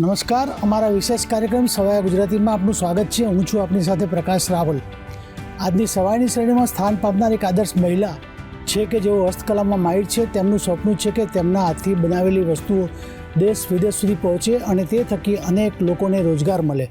નમસ્કાર. અમારા વિશેષ કાર્યક્રમ સવાયા ગુજરાતીમાં આપનું સ્વાગત છે. હું છું આપની સાથે પ્રકાશ રાવલ. આજની સવારની શ્રેણીમાં સ્થાન પામનાર એક આદર્શ મહિલા છે કે જેઓ હસ્તકલામાં માહિર છે. તેમનું સપનું છે કે તેમના હાથથી બનાવેલી વસ્તુઓ દેશ વિદેશ સુધી પહોંચે અને તે થકી અનેક લોકોને રોજગાર મળે.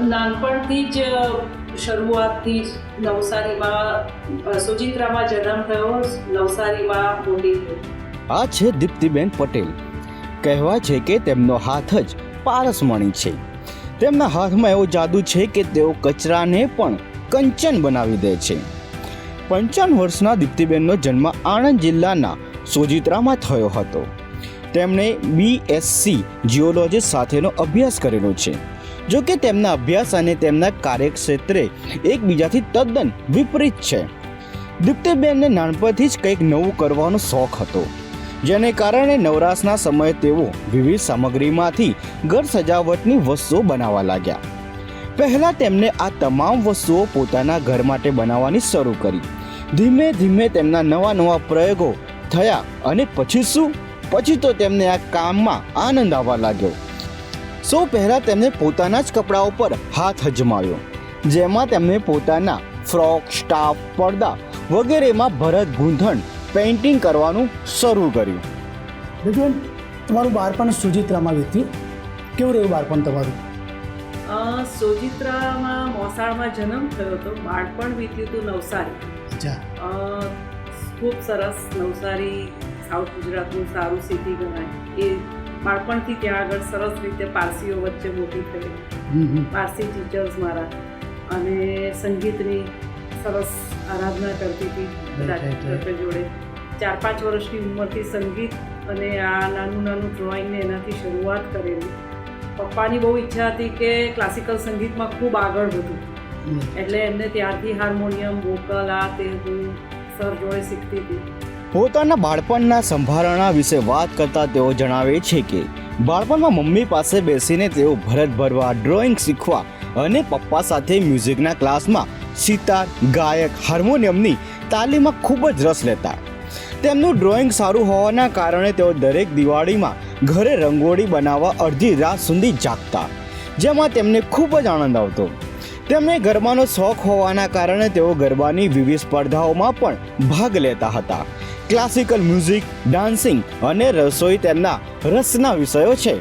નાનપણથી જ શરૂઆતથી જ નવસારીમાં સુચિત્રામાં જન્મ થયો, નવસારીમાં મોટી આ છે દીપ્તિબેન પટેલ. કહેવાય છે કે તેમનો હાથ જ પારસમણી છે. તેમના હાથમાં એવો જાદુ છે કે તેઓ કચરાને પણ કંચન બનાવી દે છે. પંચાવન વર્ષના દીપ્તિબેનનો જન્મ આણંદ જિલ્લાના સોજિત્રામાં થયો હતો. તેમણે બીએસસી જીઓલોજી સાથેનો અભ્યાસ કરેલો છે. જો કે તેમના અભ્યાસ અને તેમના કાર્યક્ષેત્રે એકબીજાથી તદ્દન વિપરીત છે. દીપ્તિબેનને નાનપણથી જ કંઈક નવું કરવાનો શોખ હતો. જેને કારણે નવરાશના સમયે તેઓ વિવિધ સામગ્રીમાંથી ઘર સજાવટની વસ્તુઓ બનાવવા લાગ્યા. પહેલા તેમને આ તમામ વસ્તુઓ પોતાના ઘર માટે બનાવવાની શરૂ કરી. ધીમે ધીમે તેમના નવા નવા પ્રયોગો થયા અને પછી શું? પછી તો તેમને આ કામમાં આનંદ આવવા લાગ્યો. સૌ પહેલા તેમને પોતાના જ કપડાઓ પર હાથ અજમાવ્યો જેમાં તેમણે પોતાના ફ્રોક સ્ટાફ પડદા વગેરેમાં ભરત ગૂંથણ પેઇન્ટિંગ કરવાનું શરૂ કર્યું. બેન તમારું બાળપણ સુજિત્રામાં વીત્યું કેવું રહ્યું બાળપણ તમારું? સુજિત્રામાં મોસાળમાં જન્મ થયો હતો. બાળપણ વીત્યું હતું નવસારી. ખૂબ સરસ નવસારી સાઉથ ગુજરાતનું સારું સિટી ગણાય. એ બાળપણથી ત્યાં આગળ સરસ રીતે પારસીઓ વચ્ચે મોટી થઈ. પારસી ટીચર્સ મારા. અને સંગીતની સરસ આરાધના કરતી હતી જોડે. ચાર પાંચ વર્ષની ઉંમરથી સંગીત અને આ નાનું નાનું ડ્રોઈંગને એનાથી શરૂઆત કરેલી. પપ્પાની બહુ ઈચ્છા હતી કે ક્લાસિકલ સંગીતમાં ખૂબ આગળ વધું. એટલે એમને ત્યારથી હાર્મોનિયમ વોકલ આ તે હું સર જોડે શીખતી હતી. પોતાના બાળપણના સંભારણા વિશે વાત કરતા તેઓ જણાવે છે કે, બાળપણમાં મમ્મી પાસે બેસીને તેઓ ભરત ભરવા ડ્રોઈંગ શીખવા અને પપ્પા સાથે મ્યુઝિકના ક્લાસમાં સિતાર, ગાયક, હાર્મોનિયમની તાલીમમાં ખૂબ જ રસ લેતા. તેમનું ડ્રોઈંગ સારું હોવાના કારણે તેઓ દરેક દિવાળીમાં ઘરે રંગોળી બનાવવા અડધી રાત સુધી જાગતા, જેમાં તેમને ખૂબ જ આનંદ આવતો. તેમને ગરબાનો શોખ હોવાના કારણે તેઓ ગરબાની વિવિધ સ્પર્ધાઓમાં પણ ભાગ લેતા હતા. ક્લાસિકલ મ્યુઝિક ડાન્સિંગ અને રસોઈ તેમના રસના વિષયો છે.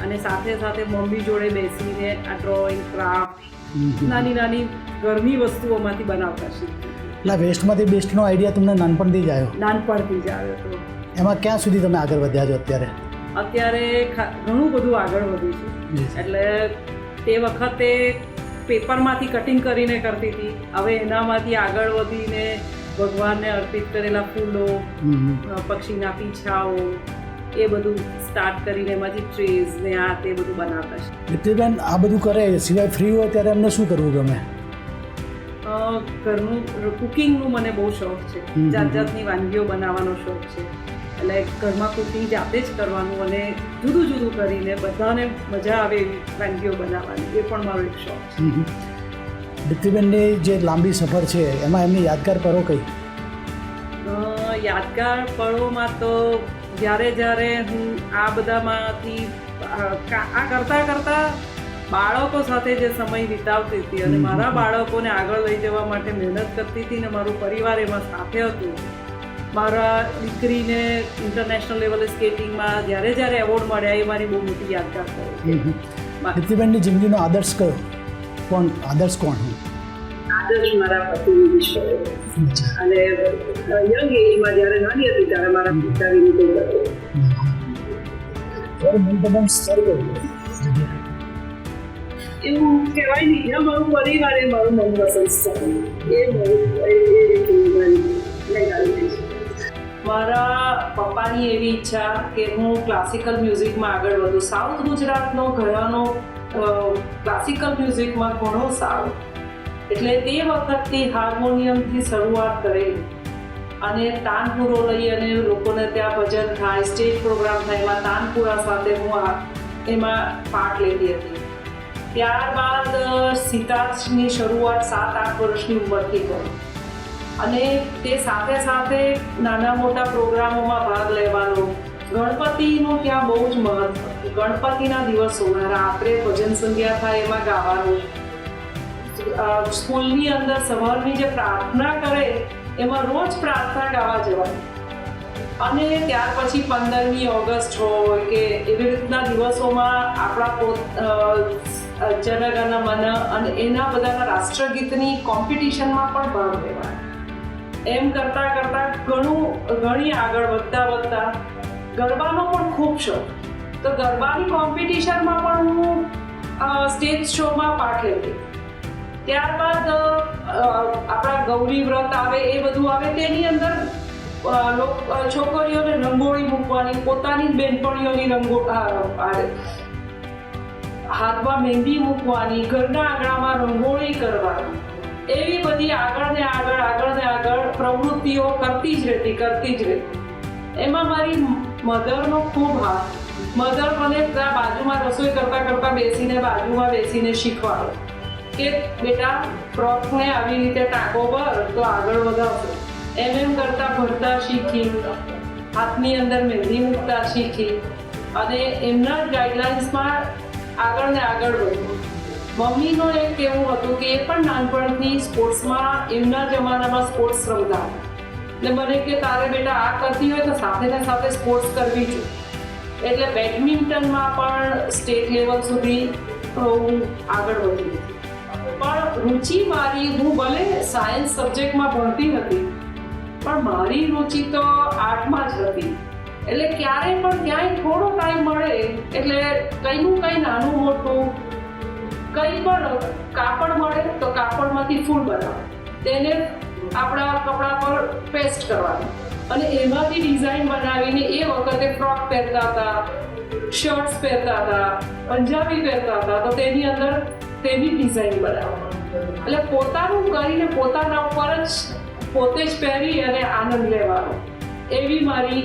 અને સાથે સાથે મમ્મી જોડે બેસીને આ ડ્રોઈંગ ક્રાફ્ટ. નાની નાની ઘરની વસ્તુઓમાંથી બનાવતા શીખ્યું એટલે વેસ્ટમાંથી બેસ્ટનો આઈડિયા તમને નાનપણથી જ આવ્યો? નાનપણથી જ આવ્યો હતો એમાં ક્યાં સુધી તમે આગળ વધ્યા છો અત્યારે? અત્યારે ખા- ઘણું બધું આગળ વધ્યું છે. એટલે તે વખતે પેપરમાંથી કટિંગ કરીને કરતી હતી. હવે એનામાંથી આગળ વધીને ભગવાનને અર્પિત કરેલા ફૂલો પક્ષીના પીછાઓ એ બધું સ્ટાર્ટ કરીને એમાંથી ટ્રીઝ ને આ તે બધું બનાવતા છે. દીપ્તિબેન આ બધું કરે સિવાય ફ્રી હોય ત્યારે એમને શું કરવું ગમે? ઘરનું કુકિંગનું મને બહુ શોખ છે. જાત જાતની વાનગીઓ બનાવવાનો શોખ છે. એટલે ઘરમાં કુકિંગ જાતે જ કરવાનું અને જુદું જુદું કરીને બધાને મજા આવે એવી વાનગીઓ બનાવવાની. એ પણ મારો એક શોખ છે. દીપ્તિબેનની જે લાંબી સફર છે એમાં એમની યાદગાર પરો કઈ? યાદગાર પળોમાં તો જ્યારે જ્યારે હું આ બધામાંથી આ કરતાં કરતાં બાળકો સાથે જે સમય વિતાવતી હતી અને મારા બાળકોને આગળ લઈ જવા માટે મહેનત કરતી હતી ને મારું પરિવાર એમાં સાથે હતું. મારા દીકરીને ઇન્ટરનેશનલ લેવલે સ્કેટિંગમાં જ્યારે જ્યારે એવોર્ડ મળ્યા એ મારી બહુ મોટી યાદગાર પળો. બા- દીપ્તિબેનની જિંદગીનો આદર્શ કયો? કોણ? આદર્શ કોણ હું આદર્શ મારા પતિ અને યંગ એજમાં જ્યારે નાની હતી ત્યારે મારા પિતા વિરુદ્ધ હતો મનપસંદ સ્થળ કયું એવું કહેવાય નહીં. જ્યાં મારું પરિવાર એ મારું મનપસંદ સ્થળ એ મારું રીતે મારા પપ્પાની એવી ઈચ્છા કે હું ક્લાસિકલ મ્યુઝિકમાં આગળ વધું. સાઉથ ગુજરાતનો ઘરાનો ક્લાસિકલ મ્યુઝિકમાં ઘણો સારો. એટલે તે વખતથી હાર્મોનિયમથી શરૂઆત કરેલી. અને તાનપુરો લઈ અને લોકોને ત્યાં ભજન થાય સ્ટેજ પ્રોગ્રામ થાય, એમાં તાનપુરા સાથે હું આ, એમાં પાર્ટ લેતી હતી. ત્યારબાદ સિતારની શરૂઆત સાત આઠ વર્ષની ઉંમરથી કરી. અને તે સાથે સાથે નાના મોટા પ્રોગ્રામોમાં ભાગ લેવાનો. ગણપતિનું ત્યાં બહુ જ મહત્વ. ગણપતિના દિવસો રાત્રે ભજન સંધ્યા થાય એમાં ગાવાનું. સ્કૂલની અંદર સવારની જે પ્રાર્થના કરે, એમાં રોજ પ્રાર્થના ગાવા જવાની. અને ત્યાર પછી પંદરમી ઓગસ્ટ હોય કે એવી રીતના દિવસોમાં આપણા પોત જનગણ મન અને એના બધાના રાષ્ટ્રગીતની કોમ્પિટિશનમાં પણ ભાગ લેવાય. એમ કરતાં કરતાં ઘણું, ઘણી આગળ વધતા વધતા ગરબાનો પણ ખૂબ શોખ. તો ગરબાની કોમ્પિટિશનમાં પણ હું સ્ટેજ શોમાં પાર્ટ લેતી. ત્યારબાદ આપણા ગૌરી વ્રત આવે, એ બધું આવે, તેની અંદર છોકરીઓને રંગોળી મૂકવાની, પોતાની બહેનપણીઓની રંગો હાથમાં મહેંદી મૂકવાની, ઘરના આંગણામાં રંગોળી કરવાની. એવી બધી આગળ ને આગળ આગળ ને આગળ પ્રવૃત્તિઓ કરતી જ રહેતી, કરતી જ રહેતી. એમાં મારી મધરનો ખૂબ હાથ. મધર મને બાજુમાં રસોઈ કરતા કરતા બેસીને, બાજુમાં બેસીને શીખવાડો કે, બેટા ફ્રોકને આવી રીતે ટાંકો ભર, તો આગળ વધારશો. એમ એમ કરતા ભરતા શીખી હાથની અંદર મહેંદી મૂકતા શીખી. અને એમના ગાઈડલાઇન્સમાં આગળ ને આગળ વધ્યું મમ્મીનું એક કહેવું હતું કે, એ પણ નાનપણથી સ્પોર્ટ્સમાં, એમના જમાનામાં સ્પોર્ટ્સ રમતા ને મને કે, તારે બેટા આ કરતી હોય તો સાથે ને સાથે સ્પોર્ટ્સ કરવી જોઈએ એટલે બેડમિન્ટનમાં પણ સ્ટેટ લેવલ સુધી હું આગળ વધી પણ રુચિ મારી, હું ભલે સાયન્સ સબ્જેક્ટમાં ભણતી હતી, પણ મારી રુચિ તો આર્ટમાં જ હતી. એટલે ક્યારે પણ ક્યાંય થોડો ટાઈમ મળે, એટલે કંઈનું કંઈ નાનું મોટું, કંઈ પણ કાપડ મળે, તો કાપડમાંથી ફૂલ બનાવે. તેને આપણા કપડા પર પેસ્ટ કરવાનું. અને એમાંથી ડિઝાઇન બનાવીને એ વખતે ફ્રોક પહેરતા હતા શર્ટ્સ પહેરતા હતા, પંજાબી પહેરતા હતા, તો તેની અંદર તેની ડિઝાઇન બનાવવા એટલે પોતાનું કરીને પોતાના ઉપર જ પોતે જ પહેરી અને આનંદ લેવાનો. એવી મારી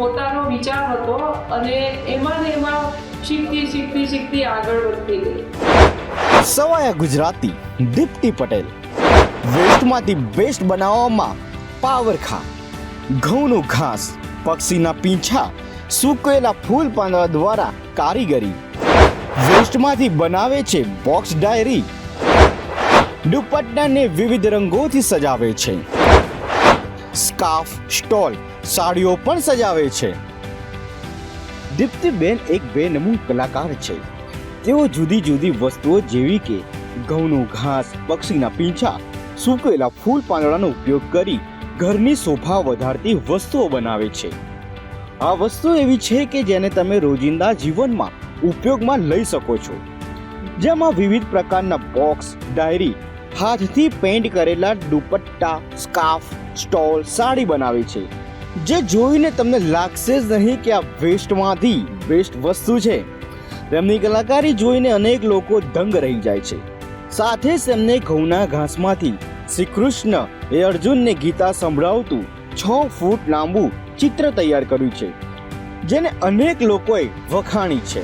પોતાનો વિચાર હતો અને એમાં ને એમાં શીખતી શીખતી શીખતી આગળ વધતી ગઈ. સવાયા ગુજરાતી દીપ્તિ પટેલ. વેસ્ટમાંથી બેસ્ટ બનાવવામાં પાવરખા. ઘઉંનું ઘાસ, પક્ષીના પીંછા, સૂકવેલા ફૂલ પાંદડા દ્વારા કારીગરી. વેસ્ટમાંથી બનાવે છે બોક્સ ડાયરી. દુપટ્ટાને વિવિધ રંગોથી સજાવે છે. સ્કાફ સ્ટોલ, સાડીઓ પણ સજાવે છે. દીપ્તિબેન એક બેનમૂન કલાકાર છે. તેઓ જુદી જુદી વસ્તુઓ જેવી કે ઘઉંનું ઘાસ, પક્ષીના પીંછા, સૂકવેલા ફૂલ પાંદડાનો ઉપયોગ કરી ઘરની શોભા વધારતી વસ્તુઓ બનાવે છે. આ વસ્તુ એવી છે કે જેને તમે રોજિંદા જીવનમાં ઉપયોગમાં લઈ શકો છો. જેમાં વિવિધ પ્રકારના બોક્સ, ડાયરી, હાથથી પેઇન્ટ કરેલા દુપટ્ટા, સ્કાર્ફ, સ્ટોલ, સાડી બનાવે છે. જે જોઈને તમને લાગશે જ નહીં કે આ વેસ્ટમાંથી બેસ્ટ વસ્તુ છે. તેમની કલાકારી જોઈને અનેક લોકો દંગ રહી જાય છે. સાથે જ તેમને ઘઉંના ઘાસમાંથી શ્રી કૃષ્ણ એ અર્જુનને ગીતા સંભળાવતું છ ફૂટ લાંબુ ચિત્ર તૈયાર કર્યું છે જેને અનેક લોકોએ વખાણી છે.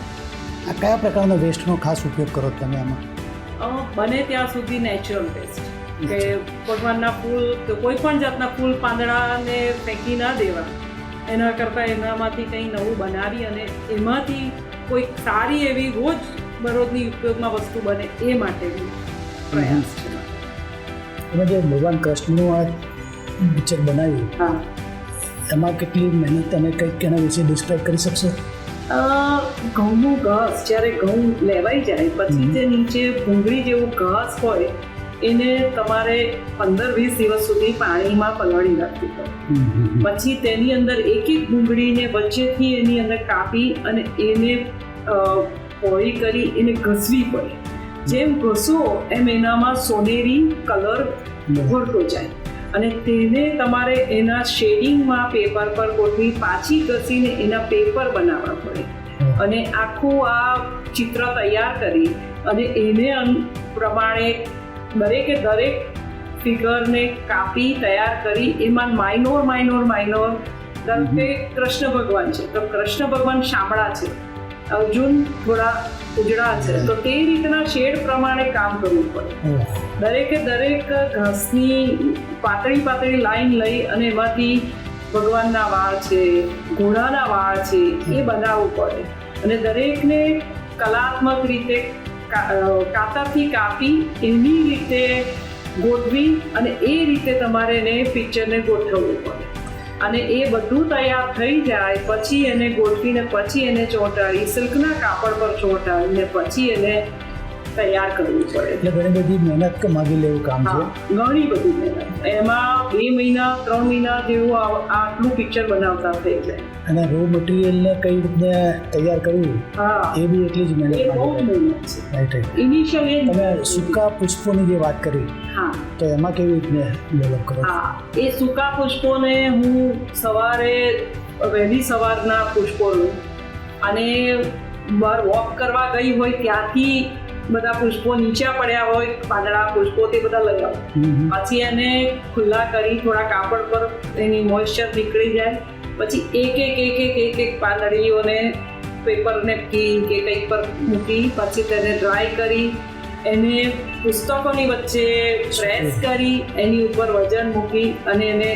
આ કયા પ્રકારનો વેસ્ટનો ખાસ ઉપયોગ કરો તમે આમાં? બને ત્યાં સુધી નેચરલ વેસ્ટ કે ભગવાનના ફૂલ કે કોઈ પણ જાતના ફૂલ પાંદડાને ફેંકી ના દેવા. એના કરતાં એનામાંથી કંઈ નવું બનાવી અને એમાંથી કોઈ સારી એવી રોજ બરોજની ઉપયોગમાં વસ્તુ બને એ માટે પ્રયાસ છે. તમે જે ભગવાન કૃષ્ણનું આ પિક્ચર બનાવ્યું હા. એમાં કેટલી મહેનત અને કંઈક એના વિશે ડિસ્ક્રાઇબ કરી શકશો? ઘઉંનું ઘાસ જ્યારે ઘઉં લેવાઈ જાય પછી. જે નીચે ભૂંગળી જેવું ઘાસ હોય એને તમારે પંદર વીસ દિવસ સુધી પાણીમાં પલાળી રાખવી પડે. પછી તેની અંદર એક એક ભૂંગળીને વચ્ચેથી એની અંદર કાપી અને એને પોળી કરી એને ઘસવી પડે. જેમ ઘસો એમ એનામાં સોનેરી કલર ઉભરતો જાય. અને તેને તમારે એના શેડિંગમાં પેપર પર ગોઠવી પાછી ઘસીને એના પેપર બનાવવા પડે. અને આખું આ ચિત્ર તૈયાર કરી અને એને પ્રમાણે દરેકે દરેક ફિગરને કાપી તૈયાર કરી. એમાં માઇનોર માઇનોર માઇનોર ધારો કે કૃષ્ણ ભગવાન છે. તો કૃષ્ણ ભગવાન શામળા છે. અર્જુન થોડા ઉજળા છે. તો તે રીતના શેડ પ્રમાણે કામ કરવું પડે. દરેકે દરેક ઘાસની પાતળી પાતળી લાઈન લઈ અને એમાંથી ભગવાનના વાળ છે ઘોડાના વાળ છે એ બનાવવું પડે. અને દરેકને કલાત્મક રીતે કાતરથી કાપી એની રીતે ગોઠવી અને એ રીતે તમારે એને પિક્ચરને ગોઠવવું પડે. અને એ બધું તૈયાર થઈ જાય, પછી એને ગોઠવીને, પછી એને ચોંટાડી, સિલ્કના કાપડ પર ચોંટાડીને, પછી એને તૈયાર કરવું પડે. એટલે ઘણી બધી મહેનત માગી લેવું કામ છે. ઘણી બધી મહેનત. એમાં બે મહિના ત્રણ મહિના જેવું આટલું પિક્ચર બનાવતા થઈ જાય. અને રો મટીરિયલને કઈ રીતે તૈયાર કરવું એ બી એટલી જ મહેનત રાઈટ રાઈટ તમે સૂકા પુષ્પોની જે વાત કરી હા. તો એમાં કેવી રીતે ડેવલપ કરો? હા એ સૂકા પુષ્પોને હું સવારે વહેલી સવારના પુષ્પો લઉં અને બહાર વોક કરવા ગઈ હોય ત્યાંથી બધા પુષ્પો નીચે પડ્યા હોય પાંદડા પુષ્પો તે બધા લઈ આવું. પછી એને ખુલ્લા કરી થોડા કાપડ પર એની મોઇશ્ચર નીકળી જાય. પછી એક એક એક એક એક એક પાંદડીઓને પેપર નેપકીન કે કંઈક પર મૂકી પછી તેને ડ્રાય કરી એને પુસ્તકોની વચ્ચે પ્રેસ કરી એની ઉપર વજન મૂકી અને એને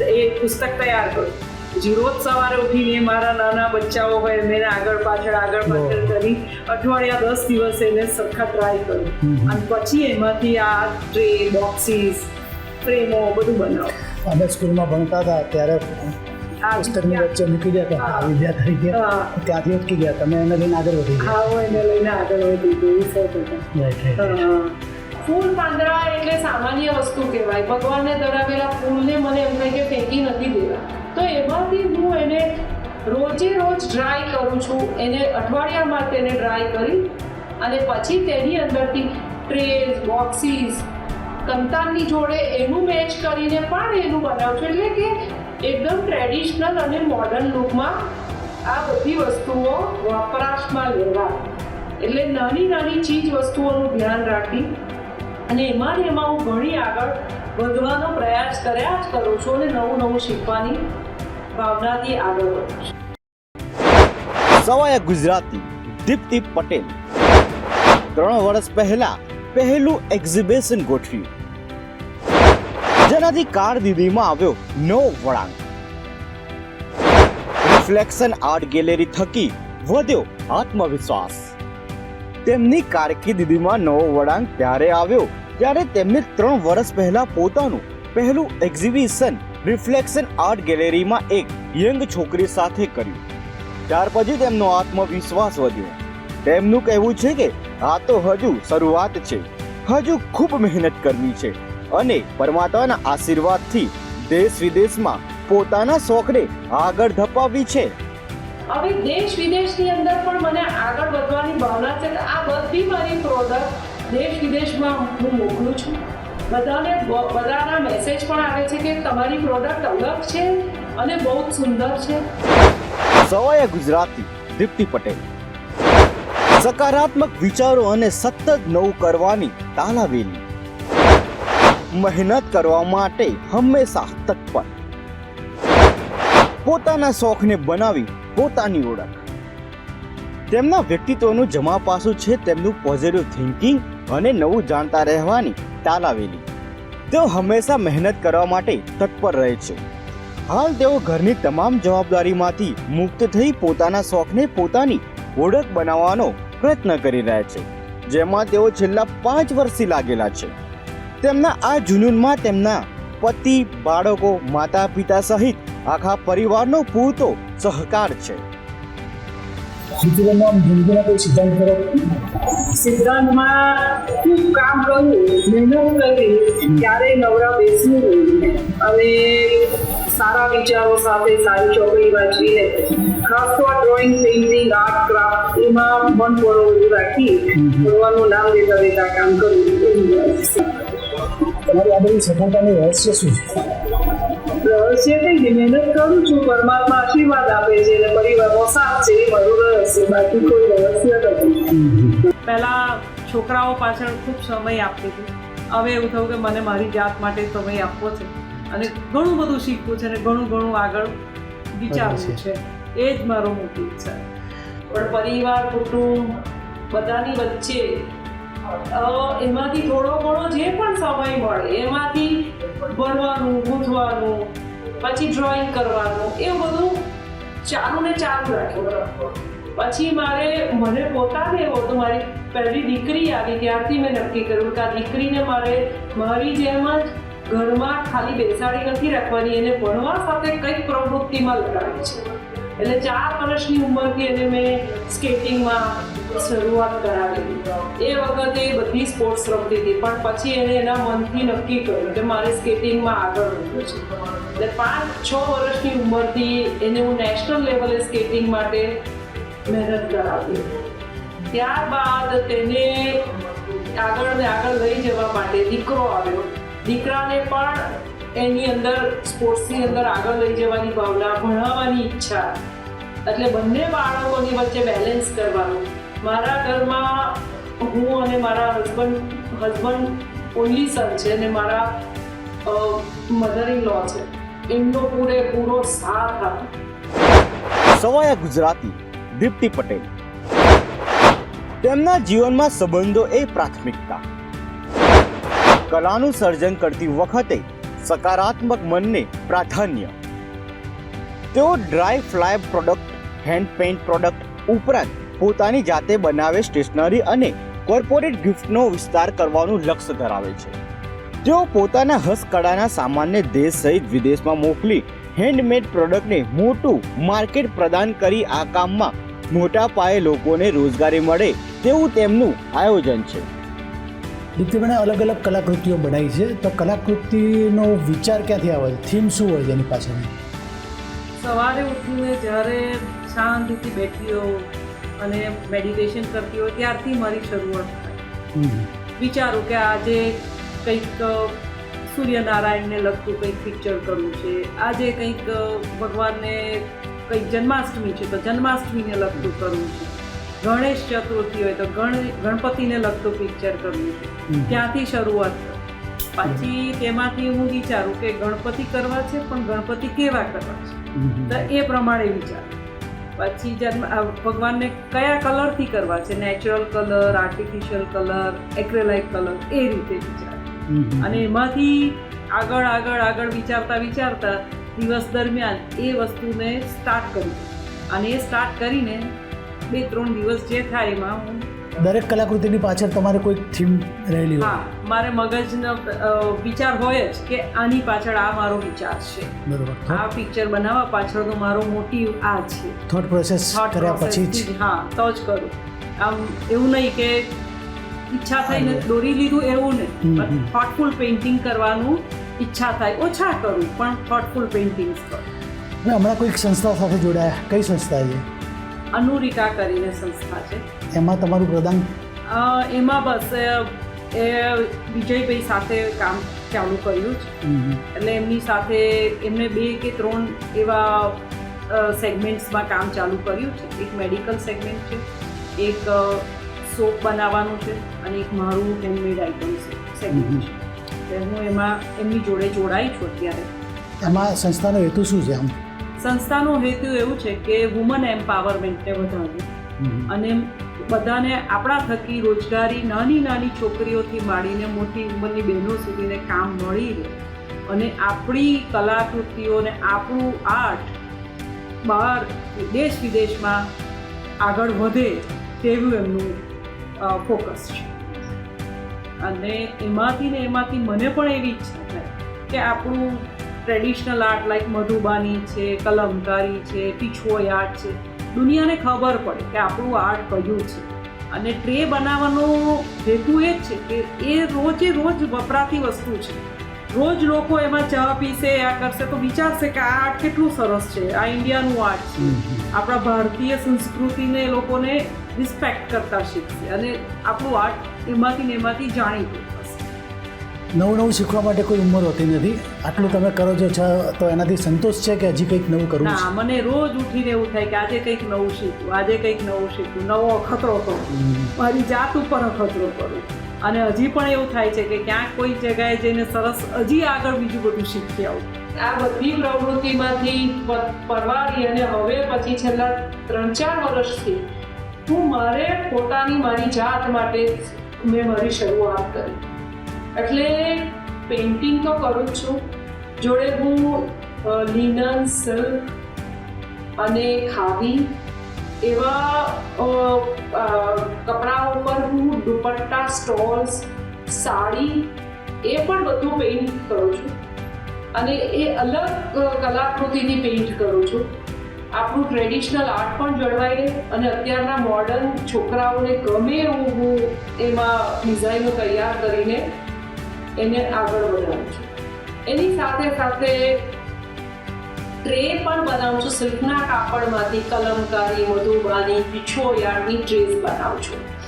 એ પુસ્તક તૈયાર કરું પછી રોજ સવારે ઉઠીને મારા નાના બચ્ચાઓ હોય મેં આગળ પાછળ આગળ પાછળ કરી અઠવાડિયા દસ દિવસ એને સરખા ટ્રાય કરું. અને પછી એમાંથી આ ટ્રે બોક્સીસ ફ્રેમો બધું બનાવો અમે સ્કૂલમાં ભણતા હતા ત્યારે આ પુસ્તકની વચ્ચે મૂકી દેતા હતા. હા. વિદ્યા તરીકે હા. ત્યાંથી અટકી ગયા. તમે એને લઈને આગળ વધી ગયા. હા એને લઈને આગળ વધી હા. ફૂલ પાંદડા એટલે સામાન્ય વસ્તુ કહેવાય. ભગવાનને ધરાવેલા ફૂલને મને એમ થાય કે ફેંકી નથી દેવા. તો એમાંથી હું એને રોજે રોજ ડ્રાય કરું છું. એને અઠવાડિયા માટે એને ડ્રાય કરી અને પછી તેની અંદરથી ટ્રેઝ બોક્સીસ કંતાનની જોડે એનું મેચ કરીને પણ એનું બનાવું છું. એટલે કે એકદમ ટ્રેડિશનલ અને મોડર્ન લુકમાં આ બધી વસ્તુઓ વપરાશમાં લેવા. એટલે નાની નાની ચીજ વસ્તુઓનું ધ્યાન રાખી અને એમાં એમાં હું ઘણી આગળ વધવાનો પ્રયાસ કર્યા જ કરું છું અને નવું નવું શીખવાની ભાવનાથી આગળ સવાયા ગુજરાતી દીપ્તિ પટેલ. ત્રણ વર્ષ પહેલા પહેલું એક્ઝિબિશન ગોઠવ્યું. જેનાથી કારકિર્દીમાં આવ્યો નવો વળાંક. રિફ્લેક્શન આર્ટ ગેલેરી થકી વધ્યો આત્મવિશ્વાસ. તેમની કારકિર્દીમાં નવો વળાંક ત્યારે આવ્યો, ત્યારે તેમને ત્રણ વર્ષ પહેલા પોતાનું પહેલું એક્ઝિબિશન રિફ્લેક્શન આર્ટ ગેલેરીમાં એક યંગ છોકરી સાથે કર્યું. ત્યાર પછી તેમનો આત્મવિશ્વાસ વધ્યો. તેમનું કહેવું છે કે, આ તો હજુ શરૂઆત છે. હજુ ખૂબ મહેનત કરવી છે. અને પરમાત્માના આશીર્વાદથી દેશ વિદેશમાં પોતાના શોખને આગળ ધપાવી છે. હવે દેશ વિદેશની અંદર પણ મને આગળ વધવાની ભાવના છે. આ બધી મારી પ્રોડક્ટ દેશ વિદેશમાં હું મોકલું છું. બધાને બધાના મેસેજ પણ આવે છે કે તમારી પ્રોડક્ટ અલગ છે અને બહુ સુંદર છે. સવાય ગુજરાતી, દીપ્તિ પટેલ. સકારાત્મક વિચારો અને સતત નવું કરવાની તાલાવેલી. મહેનત કરવા માટે હંમેશા તત્પર. પોતાના શોખને બનાવી પોતાની ઓળખ. તેમના વ્યક્તિત્વનું જમા પાસું છે તેમનું પોઝિટિવ થિંકિંગ અને નવું જાણતા રહેવાની તાલાવેલી તેઓ હંમેશા મહેનત કરવા માટે તત્પર રહે છે. હાલ તેઓ ઘરની તમામ જવાબદારીમાંથી મુક્ત થઈ પોતાના શોખને પોતાની ઓળખ બનાવવાનો પ્રયત્ન કરી રહ્યા છે, જેમાં તેઓ છેલ્લા પાંચ વર્ષથી લાગેલા છે. તેમના આ જુનૂનમાં તેમના પતિ, બાળકો માતા પિતા સહિત આખા પરિવારનો પૂરતો સહકાર છે. આમ જિંદગીના કોઈ સિદ્ધાંત કરો સિદ્ધાંતમાં ખૂબ કામ કરવું મહેનત કરવી ક્યારેય નવરા બેસવું અને સારા વિચારો સાથે સારી ચોકડી વાંચીને ખાસ તો આ ડ્રોઈંગ પેઇન્ટિંગ આર્ટ ક્રાફ્ટ એમાં મન પડવું રાખી ભગવાનનું નામ લેતા લેતા કામ કરવું તમારી આ બધી સફળતાનું રહસ્ય શું? છે રહસ્ય કઈ મહેનત કરું છું પરમાત્મા આશીર્વાદ આપે છે અને પરિવારનો સાથ છે એ મારું રહસ્ય બાકી કોઈ રહસ્ય નથી. પહેલા છોકરાઓ પાછળ ખૂબ સમય આપતી હતી. હવે એવું થયું કે મને મારી જાત માટે સમય આપવો છે અને ઘણું બધું શીખવું છે અને ઘણું ઘણું આગળ વિચારવું છે. એ જ મારો મોટી છે. પણ પરિવાર કુટુંબ બધાની વચ્ચે એમાંથી થોડો ઘણો જે પણ સમય મળે એમાંથી ભણવાનું ગૂંથવાનું, પછી ડ્રોઈંગ કરવાનું, એવું બધું ચાલુ ને ચાલુ રાખ્યું. પછી મારે, મને પોતાને એવો તો મારી પહેલી દીકરી આવી, ત્યારથી મેં નક્કી કર્યું કે આ દીકરીને મારે મારી જેમ જ ઘરમાં ખાલી બેસાડી નથી રાખવાની, એને ભણવા સાથે કંઈક પ્રવૃત્તિમાં લગાવી છે. એટલે ચાર વર્ષની ઉંમરથી એને મેં સ્કેટિંગમાં શરૂઆત કરાવી એ વખતે બધી સ્પોર્ટ્સ રમતી હતી, પણ પછી એને એના મનથી નક્કી કર્યું કે મારે સ્કેટિંગમાં આગળ વધવું છે. એટલે પાંચ, છ વર્ષની ઉંમરથી એને હું નેશનલ લેવલે સ્કેટિંગ માટે મહેનત કરાવી. ત્યારબાદ તેને આગળ ને આગળ લઈ જવા માટે દીકરો આવ્યો. દીકરાને પણ એની અંદર સ્પોર્ટ્સની અંદર આગળ લઈ જવાની ભાવના ભણાવવાની ઈચ્છા. એટલે બંને બાળકોની વચ્ચે બેલેન્સ કરવાનું મારા ઘરમાં હું અને મારા હસબન્ડ હસબન્ડ ઓનલી સન છે અને મારા મધર ઇન લો છે. એમનો પૂરેપૂરો સાથ આપે. સવાયા ગુજરાતી, દીપ્તિ પટેલ. તેમના જીવનમાં સંબંધો એ પ્રાથમિકતા. કલાનું સર્જન કરતી વખતે સકારાત્મક મનને પ્રાધાન્ય. તેઓ dry fly product hand paint product ઉપરાંત પોતાની જાતે બનાવે સ્ટેશનરી અને કોર્પોરેટ ગિફ્ટનો વિસ્તાર કરવાનું લક્ષ્ય ધરાવે છે. તેઓ પોતાના હસ્તકળાના સામાનને દેશ સહિત વિદેશમાં મોકલી હેન્ડમેડ પ્રોડક્ટને મોટું માર્કેટ પ્રદાન કરી આ કામમાં મોટા પાયે લોકોને રોજગારી મળે તેવું તેમનું આયોજન છે. દીપ્તિબેને અલગ અલગ કલાકૃતિઓ બનાવી છે. તો કલાકૃતિનો વિચાર ક્યાંથી આવે? છે થીમ શું હોય છે એની પાછળ સવારે ઉઠીને જ્યારે શાંતિથી બેઠી હોઉં અને મેડિટેશન કરતી હોય ત્યારથી મારી શરૂઆત થાય. વિચારું કે આજે કંઈક સૂર્યનારાયણને લગતું કંઈક પિક્ચર કરવું છે. આજે કંઈક ભગવાનને કંઈક જન્માષ્ટમી છે તો જન્માષ્ટમીને લગતું કરવું છે. ગણેશ ચતુર્થી હોય તો ગણ ગણપતિને લગતું પિક્ચર કરવું છે. ત્યાંથી શરૂઆત પછી તેમાંથી હું વિચારું કે ગણપતિ કરવા છે પણ ગણપતિ કેવા કરવા છે? તો એ પ્રમાણે વિચાર. પછી જન્મ ભગવાનને કયા કલરથી કરવા છે? Natural colour artificial colour acrylic colour એ રીતે વિચાર. અને એમાંથી આગળ આગળ આગળ વિચારતા વિચારતા દિવસ દરમિયાન એ વસ્તુને સ્ટાર્ટ કર્યું અને એ સ્ટાર્ટ કરીને બે ત્રણ દિવસ જે થાય એમાં હું દરેક કલાકૃતિની પાછળ તમારે કોઈ થીમ રહેલી હોય. હા મારે મગજનો વિચાર હોય જ કે આની પાછળ આ મારો વિચાર છે. બરોબર. આ પિક્ચર બનાવવા પાછળનો મારો મોટિવ આ છે. થોટ પ્રોસેસ કર્યા પછી જ. હા તો જ કરું. આમ એવું નહીં કે ઈચ્છા થઈને દોરી લીધું એવું નહીં. થોટફુલ પેઇન્ટિંગ કરવાનું ઈચ્છા થાય. ઓછા કરું પણ થોટફુલ પેઇન્ટિંગ્સ કરું. હમણાં કોઈક સંસ્થા સાથે જોડાયા. કઈ સંસ્થા છે અનુરિકા કરીને સંસ્થા છે. એમાં તમારું પ્રદાન એમાં બસ એ વિજયભાઈ સાથે કામ ચાલુ કર્યું છે એટલે એમની સાથે એમને બે કે ત્રણ એવા સેગમેન્ટ્સમાં કામ ચાલુ કર્યું છે. એક મેડિકલ સેગમેન્ટ છે એક સોપ બનાવવાનું છે અને એક મારું હેન્ડમેડ આઇટમ સેગમેન્ટ છે. એટલે હું એમાં એમની જોડે જોડાઈ છું અત્યારે. એમાં સંસ્થાનો હેતુ શું છે આમ? સંસ્થાનો હેતુ એવું છે કે વુમન એમ્પાવરમેન્ટને વધારવું. અને બધાને આપણા થકી રોજગારી નાની નાની છોકરીઓથી માંડીને મોટી ઉંમરની બહેનો સુધીને કામ મળી રહે. અને આપણી કલાકૃતિઓને આપણું આર્ટ બહાર દેશ વિદેશમાં આગળ વધે તેવું એમનું ફોકસ છે. અને એમાંથી ને એમાંથી મને પણ એવી ઈચ્છા થાય કે આપણું ટ્રેડિશનલ આર્ટ લાઈક મધુબાની છે કલમકારી છે પીછોઈ આર્ટ છે દુનિયાને ખબર પડે કે આપણું આર્ટ કયું છે. અને ટ્રે બનાવવાનો હેતુ એ જ છે કે એ રોજે રોજ વપરાતી વસ્તુ છે. રોજ લોકો એમાં ચા પીશે આ કરશે તો વિચારશે કે આ આર્ટ કેટલું સરસ છે આ ઇન્ડિયાનું આર્ટ છે. આપણા ભારતીય સંસ્કૃતિને એ લોકોને રિસ્પેક્ટ કરતા શીખશે. અને આપણું આર્ટ એમાંથી ને એમાંથી જાણીતું નવું નવું શીખવા માટે કોઈ ઉંમર હોતી નથી. આટલું તમે કરો છો છ- તો એનાથી સંતોષ છે કે હજી કંઈક નવું કરવું ના મને રોજ ઉઠીને એવું થાય કે આજે કંઈક નવું શીખવું આજે કંઈક નવું શીખવું નવો અખતરો કરું. મારી જાત ઉપર અખતરો કરું. અને હજી પણ એવું થાય છે કે ક્યાંક કોઈ જગ્યાએ જઈને સરસ હજી આગળ બીજું બધું શીખી આવું. આ બધી પ્રવૃત્તિમાંથી પરવાળી અને હવે પછી છેલ્લા ત્રણ ચાર વર્ષથી હું મારે પોતાની મારી જાત માટે મેં મારી શરૂઆત કરી. એટલે પેઇન્ટિંગ તો કરું જ છું. જોડે હું લિનન સિલ્ક અને ખાદી એવા અ, ઉપર હું દુપટ્ટા સ્ટોલ્સ સાડી એ પણ બધું પેઇન્ટ કરું છું. અને એ અલગ કલાકૃતિની પેઇન્ટ કરું છું. આપણું ટ્રેડિશનલ આર્ટ પણ જળવાઈ અને અત્યારના મોડર્ન છોકરાઓને ગમે એવું હું એમાં ડિઝાઇનો તૈયાર કરીને એને આગળ વધારું છું. એની સાથે સાથે ટ્રે પણ બનાવું છું. સિલ્કના કાપડમાંથી કલમકારી, મધુબાની પિછોયાળની ટ્રેસ બનાવું છું.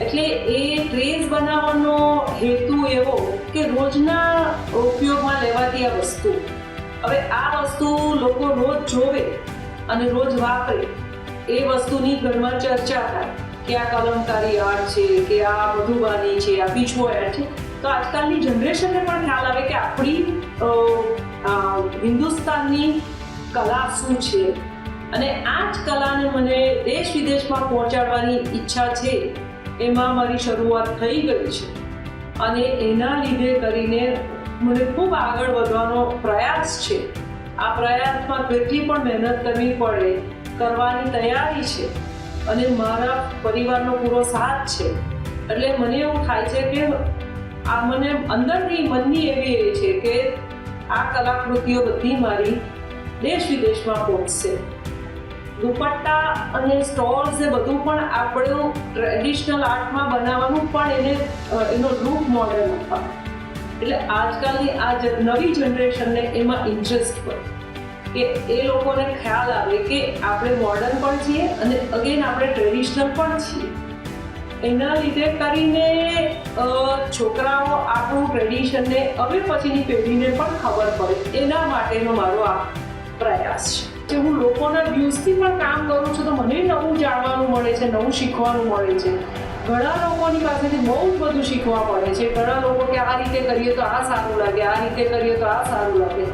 એટલે એ ટ્રેસ બનાવવાનો હેતુ એવો કે રોજના ઉપયોગમાં લેવાતી આ વસ્તુ. હવે આ વસ્તુ લોકો રોજ જોવે અને રોજ વાપરે. એ વસ્તુની ઘરમાં ચર્ચા થાય કે આ કલમકારી આર્ટ છે, કે આ મધુબાની છે, આ પીછોયાળ છે. તો આજકાલની જનરેશનને પણ ખ્યાલ આવે કે આપણી હિન્દુસ્તાનની કલા શું છે? અને આ જ કલાને મને દેશ વિદેશમાં પહોંચાડવાની ઈચ્છા છે, એમાં મારી શરૂઆત થઈ ગઈ છે. અને એના લીધે કરીને મને ખૂબ આગળ વધવાનો પ્રયાસ છે. આ પ્રયાસમાં કેટલી પણ મહેનત કરવી પડે, કરવાની તૈયારી છે. અને મારા પરિવારનો પૂરો સાથ છે. એટલે મને એવું થાય છે કે આ મને અંદરની મનની એવી છે કે આ કલાકૃતિઓ બધી મારી દેશ વિદેશમાં પહોંચશે. દુપટ્ટા અને સ્ટોલ્સ એ બધું પણ આપણું ટ્રેડિશનલ આર્ટમાં બનાવવાનું પણ એને એનો લુક મોડેલ આપવાનું એટલે આજકાલની આ નવી જનરેશનને એમાં ઇન્ટરેસ્ટ પડે કે એ લોકોને ખ્યાલ આવે કે આપણે મોડર્ન પણ છીએ અને અગેન આપણે ટ્રેડિશનલ પણ છીએ. એના લીધે કરીને છોકરાઓ આપણું ટ્રેડિશનને હવે પછીની પેઢીને પણ ખબર પડે. એના માટેનો મારો આ પ્રયાસ છે. કે હું લોકોના વ્યૂઝથી પણ કામ કરું છું તો મને નવું જાણવાનું મળે છે, નવું શીખવાનું મળે છે. ઘણા લોકોની પાસેથી બહુ જ બધું શીખવા મળે છે. ઘણા લોકો કે આ રીતે કરીએ તો આ સારું લાગે, આ રીતે કરીએ તો આ સારું લાગે.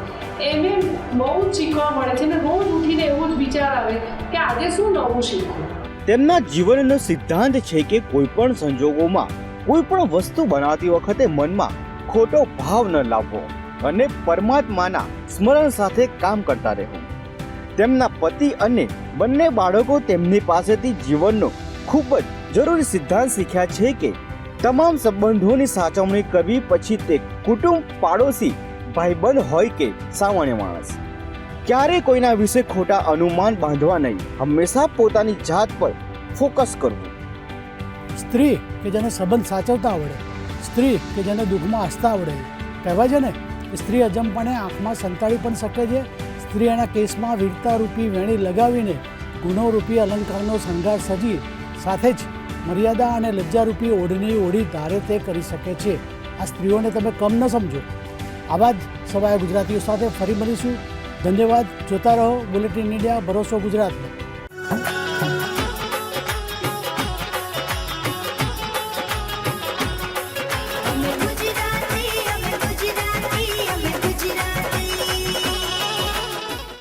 એને બહુ જ શીખવા મળે છે ને રોજ ઉઠીને એવું જ વિચાર આવે કે આજે શું નવું શીખવું? તેમના જીવનનો સિદ્ધાંત છે કે કોઈ પણ સંજોગોમાં કોઈ પણ વસ્તુ બનાવતી વખતે મનમાં ખોટો ભાવ ન લાવવો અને પરમાત્માના સ્મરણ સાથે કામ કરતા રહેવું. તેમના પતિ અને બંને બાળકો તેમની પાસેથી જીવનનો ખૂબ જ જરૂરી સિદ્ધાંત શીખ્યા છે કે તમામ સંબંધોની સાચવણી કરવી પછી તે કુટુંબ પાડોશી ભાઈબંધ હોય કે સામાન્ય માણસ. ક્યારે કોઈના વિશે ખોટા અનુમાન બાંધવા નહીં. હંમેશા પોતાની જાત પર ફોકસ કરવું. સ્ત્રી કે જેને સંબંધ સાચવતા આવડે, સ્ત્રી કે જેને દુઃખમાં હસતા આવડે, કહેવાય છે ને સ્ત્રી અજમપણે આંખમાં સંતાડી પણ શકે છે. સ્ત્રી એના કેસમાં વીરતા રૂપી વેણી લગાવીને ગુનો રૂપી અલંકારનો શણગાર સજી, સાથે જ મર્યાદા અને લજ્જારૂપી ઓઢણી ઓઢી ધારે તે કરી શકે છે. આ સ્ત્રીઓને તમે કમ ન સમજો. આવા જ સવાય ગુજરાતીઓ સાથે ફરી મળીશું. ધન્યવાદ. જોતા રહો. બુલેટિન ઇન્ડિયા ભરોસો ગુજરાતનો.